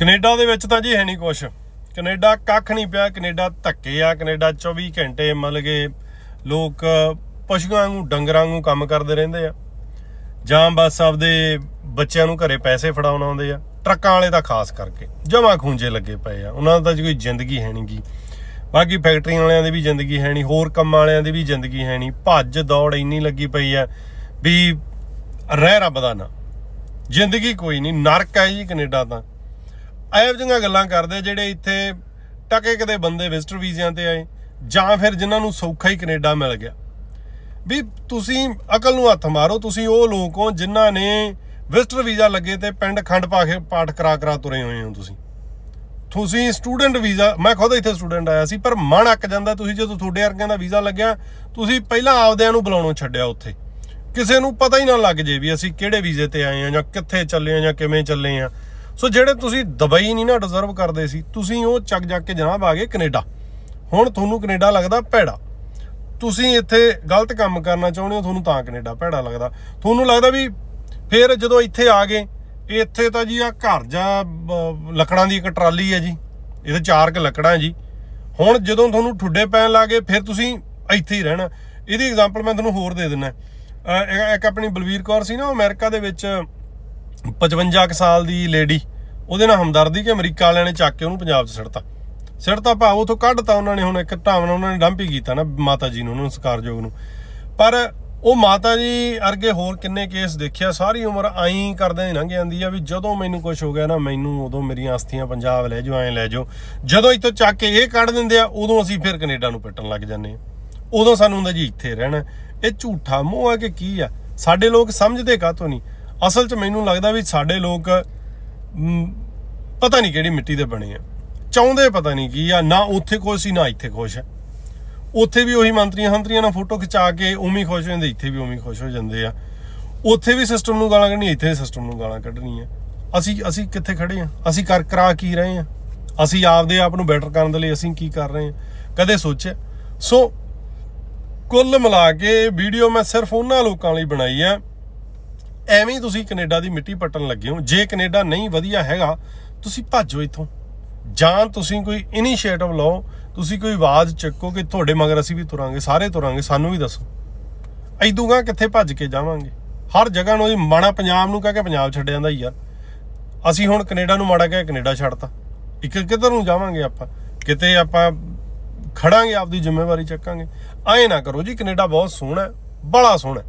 Canada ਦੇ ਵਿੱਚ ਤਾਂ ਜੀ ਹੈ ਨਹੀਂ ਕੁਛ। ਕੈਨੇਡਾ ਕੱਖ ਨਹੀਂ ਪਿਆ, ਕੈਨੇਡਾ ਧੱਕੇ ਆ, ਕੈਨੇਡਾ 24 ਘੰਟੇ ਮਤਲਬ ਕਿ ਲੋਕ ਪਸ਼ੂਆਂ ਵਾਂਗੂ, ਡੰਗਰਾਂ ਨੂੰ ਕੰਮ ਕਰਦੇ ਰਹਿੰਦੇ ਆ। ਜਾਂ ਬਸ ਆਪਦੇ ਬੱਚਿਆਂ ਨੂੰ ਘਰੇ ਪੈਸੇ ਫੜਾਉਣ ਆਉਂਦੇ ਆ। ਟਰੱਕਾਂ ਵਾਲੇ ਤਾਂ ਖਾਸ ਕਰਕੇ, ਜਮਾ ਖੂੰਜੇ ਲੱਗੇ ਪਏ ਆ। ਉਹਨਾਂ ਦਾ ਤਾਂ ਜੀ ਕੋਈ ਜ਼ਿੰਦਗੀ ਹੈ ਨਹੀਂਗੀ ਬਾਕੀ ਫੈਕਟਰੀਆਂ ਵਾਲਿਆਂ ਦੀ ਵੀ ਜ਼ਿੰਦਗੀ ਹੈ ਨਹੀਂ, ਹੋਰ ਕੰਮਾਂ ਵਾਲਿਆਂ ਦੀ ਵੀ ਜ਼ਿੰਦਗੀ ਹੈ ਨਹੀਂ। ਭੱਜ ਦੌੜ ਇੰਨੀ ਲੱਗੀ ਪਈ ਆ ਵੀ ਰਹਿ ਰੱਬ ਦਾ ਨਾ। ਜ਼ਿੰਦਗੀ ਕੋਈ ਨਹੀਂ, ਨਰਕ ਹੈ ਜੀ ਕੈਨੇਡਾ ਤਾਂ। ਇਹੋ ਜਿਹੀਆਂ ਗੱਲਾਂ ਕਰਦੇ ਜਿਹੜੇ ਇੱਥੇ ਟਕੇ ਕਦੇ ਬੰਦੇ ਵਿਜ਼ਟਰ ਵੀਜ਼ਿਆਂ ਤੇ ਆਏ, ਜਾਂ ਫਿਰ ਜਿਨ੍ਹਾਂ ਨੂੰ ਸੌਖਾ ਹੀ ਕੈਨੇਡਾ ਮਿਲ ਗਿਆ। ਵੀ ਤੁਸੀਂ ਅਕਲ ਨੂੰ ਹੱਥ ਮਾਰੋ, ਤੁਸੀਂ ਉਹ ਲੋਕ ਹੋ ਜਿਨ੍ਹਾਂ ਨੇ ਵਿਜ਼ਟਰ ਵੀਜ਼ਾ ਲੱਗੇ ਤੇ ਪਿੰਡ ਖੰਡ ਪਾ ਕੇ ਪਾਠ ਕਰਾ ਕਰਾ ਤੁਰੇ ਹੋਏ ਹੋ ਤੁਸੀਂ। ਤੁਸੀਂ ਸਟੂਡੈਂਟ ਵੀਜ਼ਾ, ਮੈਂ ਖੁਦ ਇੱਥੇ ਸਟੂਡੈਂਟ ਆਇਆ ਸੀ, ਪਰ ਮਨ ਅੱਕ ਜਾਂਦਾ ਤੁਸੀਂ ਜਦੋਂ ਤੁਹਾਡੇ ਵਰਗਿਆਂ ਦਾ ਵੀਜ਼ਾ ਲੱਗਿਆ, ਤੁਸੀਂ ਪਹਿਲਾਂ ਆਪਦਿਆਂ ਨੂੰ ਬੁਲਾਉਣੋਂ ਛੱਡਿਆ ਉੱਥੇ। ਕਿਸੇ ਨੂੰ ਪਤਾ ਹੀ ਨਾ ਲੱਗ ਜੇ ਵੀ ਅਸੀਂ ਕਿਹੜੇ ਵੀਜ਼ੇ ਤੇ ਆਏ ਆ ਜਾਂ ਕਿੱਥੇ ਚੱਲੇ ਆ ਜਾਂ ਕਿਵੇਂ ਚੱਲੇ ਆ ਸੋ ਜਿਹੜੇ ਤੁਸੀਂ ਦੁਬਈ ਨਹੀਂ ਨਾ ਡਿਜ਼ਰਵ ਕਰਦੇ ਸੀ, ਤੁਸੀਂ ਉਹ ਚੱਕ ਜਾ ਕੇ ਜਨਾਬ ਆ ਗਏ ਕੈਨੇਡਾ। ਹੁਣ ਤੁਹਾਨੂੰ ਕੈਨੇਡਾ ਲੱਗਦਾ ਭੈੜਾ। ਤੁਸੀਂ ਇੱਥੇ ਗਲਤ ਕੰਮ ਕਰਨਾ ਚਾਹੁੰਦੇ ਹੋ, ਤੁਹਾਨੂੰ ਤਾਂ ਕੈਨੇਡਾ ਭੈੜਾ ਲੱਗਦਾ। ਤੁਹਾਨੂੰ ਲੱਗਦਾ ਵੀ ਫਿਰ ਜਦੋਂ ਇੱਥੇ ਆ ਗਏ, ਇੱਥੇ ਤਾਂ ਜੀ ਆ ਘਰ ਜਾ ਲੱਕੜਾਂ ਦੀ ਇੱਕ ਟਰਾਲੀ ਹੈ ਜੀ। ਇਹਦੇ ਚਾਰ ਕ ਲੱਕੜਾਂ ਜੀ। ਹੁਣ ਜਦੋਂ ਤੁਹਾਨੂੰ ਠੁੱਡੇ ਪੈਣ ਲੱਗੇ ਫਿਰ ਤੁਸੀਂ ਇੱਥੇ ਹੀ ਰਹਿਣਾ। ਇਹਦੀ ਐਗਜ਼ਾਮਪਲ ਮੈਂ ਤੁਹਾਨੂੰ ਹੋਰ ਦੇ ਦਿੰਦਾ। ਇੱਕ- ਆਪਣੀ ਬਲਵੀਰ ਕੌਰ ਸੀ ਨਾ, ਉਹ ਅਮਰੀਕਾ ਦੇ ਵਿੱਚ 55 ਕੁ ਸਾਲ ਦੀ ਲੇਡੀ। ਉਹਦੇ ਨਾਲ ਹਮਦਰਦੀ ਕਿ ਅਮਰੀਕਾ ਵਾਲਿਆਂ ਨੇ ਚੱਕ ਕੇ ਉਹਨੂੰ ਪੰਜਾਬ 'ਚ ਸਿੜਤਾ ਸਿੜਤਾ ਭਾਵ ਉਥੋਂ ਕੱਢਤਾ ਉਹਨਾਂ ਨੇ, ਹੁਣ ਇੱਕ ਢਾਵਨ ਉਹਨਾਂ ਨੇ ਡੰਪ ਹੀ ਕੀਤਾ ਨਾ ਮਾਤਾ ਜੀ ਨੂੰ, ਉਹਨਾਂ ਨੂੰ ਸਕਾਰਯੋਗ ਨੂੰ। ਪਰ ਉਹ ਮਾਤਾ ਜੀ ਅਰਗੇ ਹੋਰ ਕਿੰਨੇ ਕੇਸ ਦੇਖਿਆ, ਸਾਰੀ ਉਮਰ ਆਈ ਕਰਦਿਆਂ ਹੀ ਲੰਘ ਜਾਂਦੀ ਆ ਵੀ ਜਦੋਂ ਮੈਨੂੰ ਕੁਝ ਹੋ ਗਿਆ ਨਾ, ਮੈਨੂੰ ਉਦੋਂ ਮੇਰੀਆਂ ਅਸਥੀਆਂ ਪੰਜਾਬ ਲੈ ਜਾਓ, ਐਂ ਲੈ ਜਾਓ। ਜਦੋਂ ਇੱਥੋਂ ਚੱਕ ਕੇ ਇਹ ਕੱਢ ਦਿੰਦੇ ਆ, ਉਦੋਂ ਅਸੀਂ ਫਿਰ ਕੈਨੇਡਾ ਨੂੰ ਪਿੱਟਣ ਲੱਗ ਜਾਂਦੇ ਆ ਉਦੋਂ ਸਾਨੂੰ ਹੁੰਦਾ ਜੀ ਇੱਥੇ ਰਹਿਣਾ, ਇਹ ਝੂਠਾ ਮੋਹ ਹੈ ਕਿ ਕੀ ਆ? ਸਾਡੇ ਲੋਕ ਸਮਝਦੇ ਕਾਹਤੋਂ ਨਹੀਂ? ਅਸਲ 'ਚ ਮੈਨੂੰ ਲੱਗਦਾ ਵੀ ਸਾਡੇ ਲੋਕ ਪਤਾ ਨਹੀਂ ਕਿਹੜੀ ਮਿੱਟੀ ਦੇ ਬਣੇ ਆ। ਚਾਹੁੰਦੇ ਪਤਾ ਨਹੀਂ ਕੀ ਆ, ਨਾ ਉੱਥੇ ਕੁਛ ਸੀ, ਨਾ ਇੱਥੇ ਕੁਛ ਹੈ ਉੱਥੇ ਵੀ ਉਹੀ ਮੰਤਰੀਆਂ ਹੰਤਰੀਆਂ ਨਾਲ ਫੋਟੋ ਖਿਚਾ ਕੇ ਉਵੇਂ ਖੁਸ਼ ਹੋ ਜਾਂਦੇ, ਇੱਥੇ ਵੀ ਉਵੇਂ ਖੁਸ਼ ਹੋ ਜਾਂਦੇ ਆ। ਉੱਥੇ ਵੀ ਸਿਸਟਮ ਨੂੰ ਗਾਲਾਂ ਕੱਢਣੀ ਇੱਥੇ ਵੀ ਸਿਸਟਮ ਨੂੰ ਗਾਲਾਂ ਕੱਢਣੀਆਂ। ਅਸੀਂ ਅਸੀਂ ਕਿੱਥੇ ਖੜੇ ਆ? ਅਸੀਂ ਕਰ ਕਰਾ ਕੀ ਰਹੇ ਆ? ਅਸੀਂ ਆਪਦੇ ਆਪ ਨੂੰ ਬੈਟਰ ਕਰਨ ਦੇ ਲਈ ਅਸੀਂ ਕੀ ਕਰ ਰਹੇ ਆ? ਕਦੇ ਸੋਚਿਆ? ਸੋ ਕੁੱਲ ਮਿਲਾ ਕੇ ਵੀਡੀਓ ਮੈਂ ਸਿਰਫ ਉਹਨਾਂ ਲੋਕਾਂ ਲਈ ਬਣਾਈ ਆ ਐਵੇਂ ਹੀ ਤੁਸੀਂ ਕੈਨੇਡਾ ਦੀ ਮਿੱਟੀ ਪੱਟਣ ਲੱਗੇ ਹੋ। ਜੇ ਕੈਨੇਡਾ ਨਹੀਂ ਵਧੀਆ ਹੈਗਾ, ਤੁਸੀਂ ਭੱਜੋ ਇੱਥੋਂ। ਜਾਂ ਤੁਸੀਂ ਕੋਈ ਇਨੀਸ਼ੀਏਟਿਵ ਲਓ, ਤੁਸੀਂ ਕੋਈ ਆਵਾਜ਼ ਚੱਕੋ ਕਿ ਤੁਹਾਡੇ ਮਗਰ ਅਸੀਂ ਵੀ ਤੁਰਾਂਗੇ, ਸਾਰੇ ਤੁਰਾਂਗੇ, ਸਾਨੂੰ ਵੀ ਦੱਸੋ। ਐਦੂਗਾ ਕਿੱਥੇ ਭੱਜ ਕੇ ਜਾਵਾਂਗੇ? ਹਰ ਜਗ੍ਹਾ ਨੂੰ ਜੀ ਮਾੜਾ ਪੰਜਾਬ ਨੂੰ ਕਹਿ ਕੇ ਪੰਜਾਬ ਛੱਡ ਜਾਂਦਾ ਯਾਰ। ਅਸੀਂ ਹੁਣ ਕੈਨੇਡਾ ਨੂੰ ਮਾੜਾ ਕਹਿ ਕੇ ਕੈਨੇਡਾ ਛੱਡਤਾ। ਇੱਕ ਕਿੱਧਰ ਨੂੰ ਜਾਵਾਂਗੇ ਆਪਾਂ? ਕਿਤੇ ਆਪਾਂ ਖੜਾਂਗੇ, ਆਪਦੀ ਜ਼ਿੰਮੇਵਾਰੀ ਚੱਕਾਂਗੇ। ਐਂ ਨਾ ਕਰੋ ਜੀ, ਕੈਨੇਡਾ ਬਹੁਤ ਸੋਹਣਾ ਹੈ, ਬੜਾ ਸੋਹਣਾ